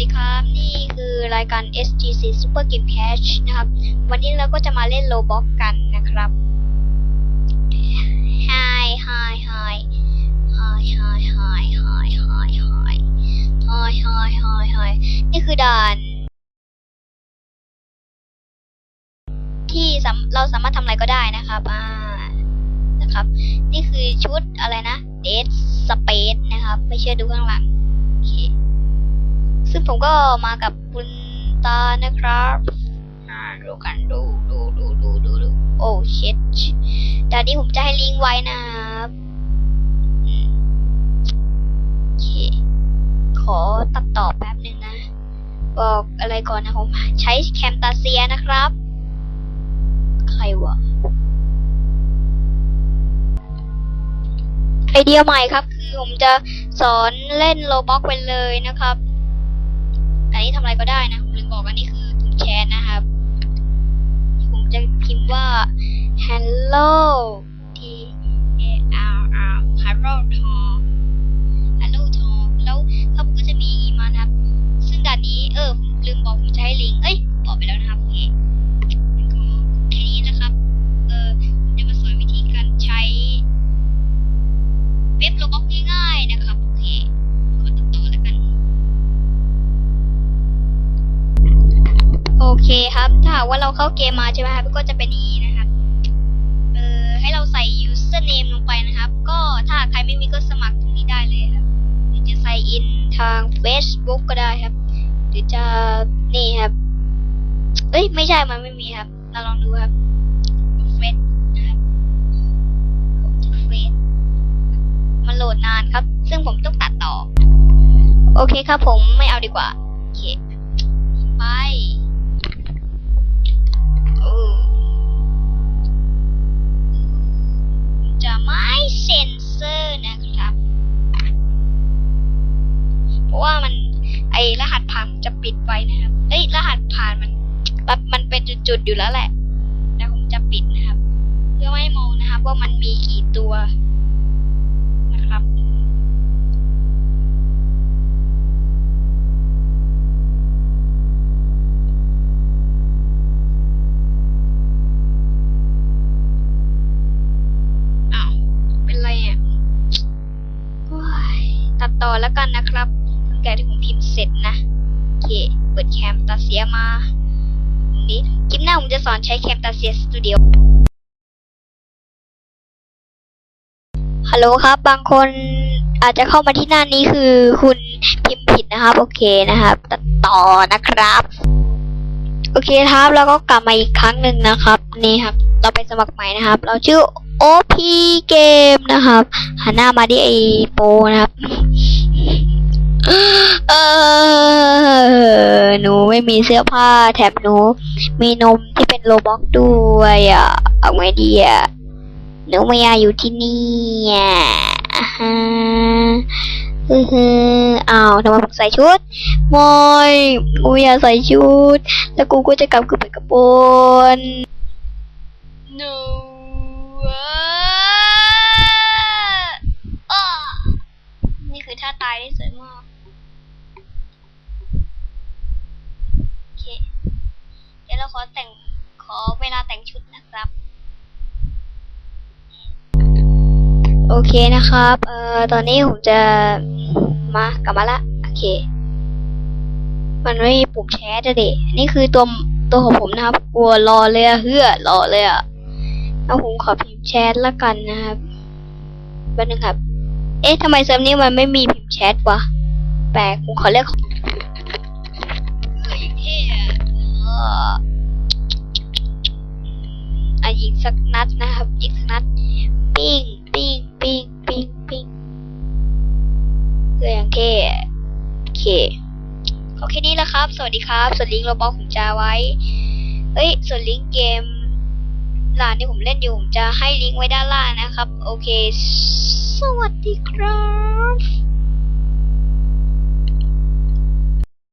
ดีครับ นี่คือรายการ SGC Super Game Cash นะครับ วันนี้เราก็จะมาเล่นโลบ็อกกันนะครับ Hi Hi Hi Hi Hi Hi Hi Hi Hi Hi Hi Hi Hi นี่คือด่าน ที่เราสามารถทำอะไรก็ได้นะครับ อ่า นะครับ นี่คือชุดอะไรนะ Dead Space นะครับ ไม่เชื่อดูข้างหลัง โอเค ซึ่งผมก็มากับคุณตานะครับดูกันดูดูดูดูดูดูโอ้เช็ดดานนี้ผมจะให้ลิงไว้นะครับขอตัดต่อแป๊บหนึ่งนะ บอกอะไรก่อนนะผม ใช้แคมตาเซียนะครับ ใครวะไอเดียใหม่ครับ คือผมจะสอนเล่นโลบ็อกไปเลยนะครับ นี้ทำอะไรก็ได้นะผมลืมบอกอันนี้คือปุ่มแชทนะครับ ผมจะพิมพ์ว่า hello t a r r hello talk hello talk แล้วเขาก็จะมีอีมานะครับ ซึ่งด่านนี้เออผมลืมบอกผมจะให้ลิงก์เอ้ยบอกไปแล้วนะครับโอเคก็แค่นี้นะครับ เออผมจะมาสอนวิธีการใช้ เว็บโลบ็อกง่ายๆนะครับ โอเคขอตัดต่อแล้วกัน โอ เคครับ ถ้าว่าเราเข้าเกมมาใช่ไหมครับก็จะเป็นนี้นะครับ เอ่อให้เราใส่ username ลงไปนะครับ ก็ถ้าใครไม่มีก็สมัครตรงนี้ได้เลยครับหรือจะใส่ in ทาง Facebook ก็ได้ครับ หรือจะนี่ครับ เอ้ยไม่ใช่มันไม่มีครับ เราลองดูครับเฟซนะครับผมจะเฟซมันโหลดนานครับ ซึ่งผมต้องตัดต่อ โอเคครับผมไม่เอาดีกว่าโอเคไป จะปิดไว้นะครับ เอ้ย รหัสผ่านมัน มันเป็นจุดๆอยู่แล้วแหละแต่ผมจะปิดนะครับ เพื่อไม่ให้มองนะครับ ว่ามันมีกี่ตัวนะครับอ้าวเป็นไรอะโอ้ยตัดต่อแล้วกันนะครับหลังจากที่ผมพิมพ์เสร็จนะ เค เปิดแคมตาเซียมาตรงนี้คลิปหน้าผมจะสอนใช้แคมตาเซียสตูดิโอฮัลโหลครับ บางคนอาจจะเข้ามาที่หน้านี้คือคุณพิมพ์ผิดนะครับ โอเคนะครับ ตัดต่อนะครับ โอเคครับแล้วก็กลับมาอีกครั้งหนึ่งนะครับ นี่ครับ เราไปสมัครใหม่นะครับ เราชื่อ OP Game นะครับหันหน้ามาที่ไอโปนะครับ เออ หนูไม่มีเสื้อผ้า แถมหนู มีนมที่เป็นโลบ็อกด้วยอะ เอาไงดีอะ หนูไม่อยากอยู่ที่นี่อะฮะเออฮืออ้าวทำไมผมใส่ชุดมอยกูอยากใส่ชุด แล้วกูก็จะกลับขึ้นไปกระปรง no นี่คือท่าตายที่สวยมาก โอ เค เดี๋ยวเราขอแต่งขอเวลาแต่งชุดนะครับ โอเคนะครับ เอ่อ ตอนนี้ผมจะมากลับมาละ โอเค มันไม่มีปุ่มแชทอะดินี่คือตัวตัวของผมนะครับ กลัวรอเลยอะเฮือรอเลยอะแล้วผมขอพิมพ์แชทละกันนะครับแป๊บนึงครับ เอ๊ะทำไมเซิร์ฟนี้มันไม่มีพิมพ์แชทวะ แปลก ผมขอเรียกเออ อออะยิงสักนัดนะครับยิงสักนัด ปิ้งปิ้งปิ้งปิ้งปิ้งเพื่ออย่างเท่โอเคโอเคนี้แหละครับ สวัสดีครับ ส่วนลิงก์โรบอทผมจะไว้เฮ้ย ส่วนลิงก์เกมร้านที่ผมเล่นอยู่ ผมจะให้ลิงก์ไว้ด้านล่างนะครับ โอเค สวัสดีครับ